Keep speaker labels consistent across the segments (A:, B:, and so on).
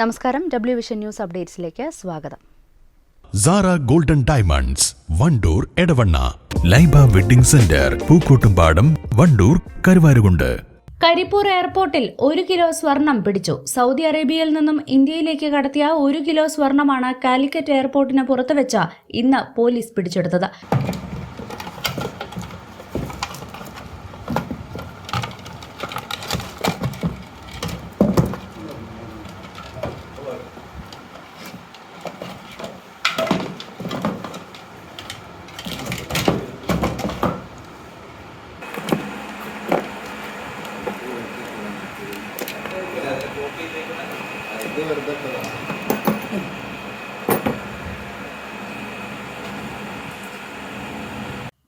A: നമസ്കാരം. W vision news അപ്ഡേറ്റ്സിലേക്ക് സ്വാഗതം.
B: Sara golden diamonds Wandoor Edavanna. Laiba wedding centre Pookkottumpadam Wandoor Karuvarakundu.
C: Karipur എയർപോർട്ടിൽ ഒരു കിലോ സ്വർണം പിടിച്ചു. സൗദി അറേബ്യയിൽ നിന്നും ഇന്ത്യയിലേക്ക് കടത്തിയ ഒരു കിലോ സ്വർണമാണ് കാലിക്കറ്റ് എയർപോർട്ടിന് പുറത്തുവെച്ച ഇന്ന് പോലീസ് പിടിച്ചെടുത്തത്.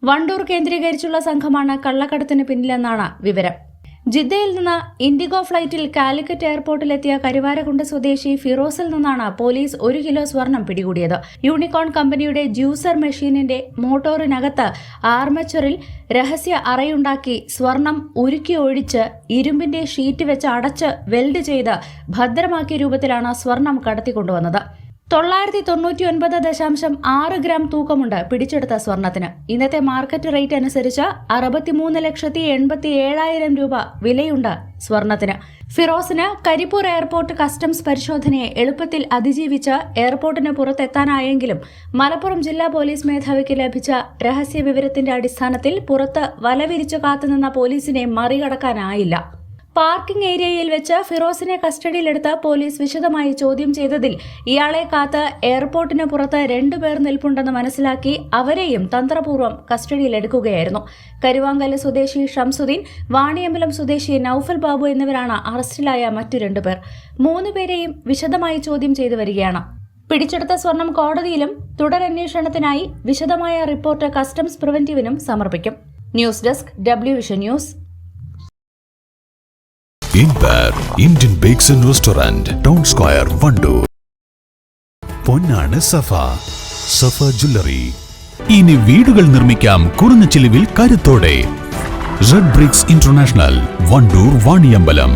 C: വണ്ടൂർ കേന്ദ്രീകരിച്ചുള്ള സംഘമാണ് കള്ളക്കടത്തിന് പിന്നിലെന്നാണ് വിവരം. ജിദ്ദയിൽ നിന്ന് ഇൻഡിഗോ ഫ്ലൈറ്റിൽ കാലിക്കറ്റ് എയർപോർട്ടിലെത്തിയ കരുവാരകുണ്ട് സ്വദേശി ഫിറോസിൽ നിന്നാണ് പോലീസ് ഒരു കിലോ സ്വർണം പിടികൂടിയത്. യൂണിക്കോൺ കമ്പനിയുടെ ജ്യൂസർ മെഷീനിന്റെ മോട്ടോറിനകത്ത് ആർമച്ചറിൽ രഹസ്യ അറയുണ്ടാക്കി സ്വർണം ഉരുക്കി ഒഴിച്ച് ഇരുമ്പിന്റെ ഷീറ്റ് വെച്ച് അടച്ച് വെൽഡ് ചെയ്ത് ഭദ്രമാക്കിയ രൂപത്തിലാണ് സ്വർണം കടത്തിക്കൊണ്ടുവന്നത്. തൊള്ളായിരത്തി തൊണ്ണൂറ്റി ഒൻപത് ദശാംശം ആറ് ഗ്രാം തൂക്കമുണ്ട് പിടിച്ചെടുത്ത സ്വർണത്തിന്. ഇന്നത്തെ മാർക്കറ്റ് റേറ്റ് അനുസരിച്ച് അറുപത്തിമൂന്ന് ലക്ഷത്തി എൺപത്തി ഏഴായിരം രൂപ വിലയുണ്ട് സ്വർണത്തിന്. ഫിറോസിന് കരിപ്പൂർ എയർപോർട്ട് കസ്റ്റംസ് പരിശോധനയെ എളുപ്പത്തിൽ അതിജീവിച്ച് എയർപോർട്ടിന് പുറത്തെത്താനായെങ്കിലും മലപ്പുറം ജില്ലാ പോലീസ് മേധാവിക്ക് ലഭിച്ച രഹസ്യ വിവരത്തിന്റെ അടിസ്ഥാനത്തിൽ പുറത്ത് വലവിരിച്ചു കാത്തുനിന്ന പോലീസിനെ മറികടക്കാനായില്ല. പാർക്കിംഗ് ഏരിയയിൽ വെച്ച് ഫിറോസിനെ കസ്റ്റഡിയിലെടുത്ത് പോലീസ് വിശദമായി ചോദ്യം ചെയ്തതിൽ ഇയാളെ കാത്ത് എയർപോർട്ടിന് പുറത്ത് രണ്ടുപേർ നിൽപ്പുണ്ടെന്ന് മനസ്സിലാക്കി അവരെയും തന്ത്രപൂർവം കസ്റ്റഡിയിലെടുക്കുകയായിരുന്നു. കരുവാങ്കൽ സ്വദേശി ഷംസുദ്ദീൻ വാണിയമ്പലം സ്വദേശി നൌഫൽ ബാബു എന്നിവരാണ് അറസ്റ്റിലായ മറ്റു രണ്ടുപേർ മൂന്നുപേരെയും വിശദമായി ചോദ്യം ചെയ്തു വരികയാണ്. പിടിച്ചെടുത്ത സ്വർണം കോടതിയിലും തുടരന്വേഷണത്തിനായി വിശദമായ റിപ്പോർട്ട് കസ്റ്റംസ് പ്രിവന്റീവിനും സമർപ്പിക്കും. News desk W vision news.
B: ഇൻപാർ Indian bakes and restaurant town square Wandoor പൊന്നാണ് Safa. Safa jewellery ഇനി വീടുകൾ നിർമ്മിക്കാം കുറഞ്ഞ ചിലവിൽ കരുത്തോടെ. Red bricks international Wandoor Vaniyambalam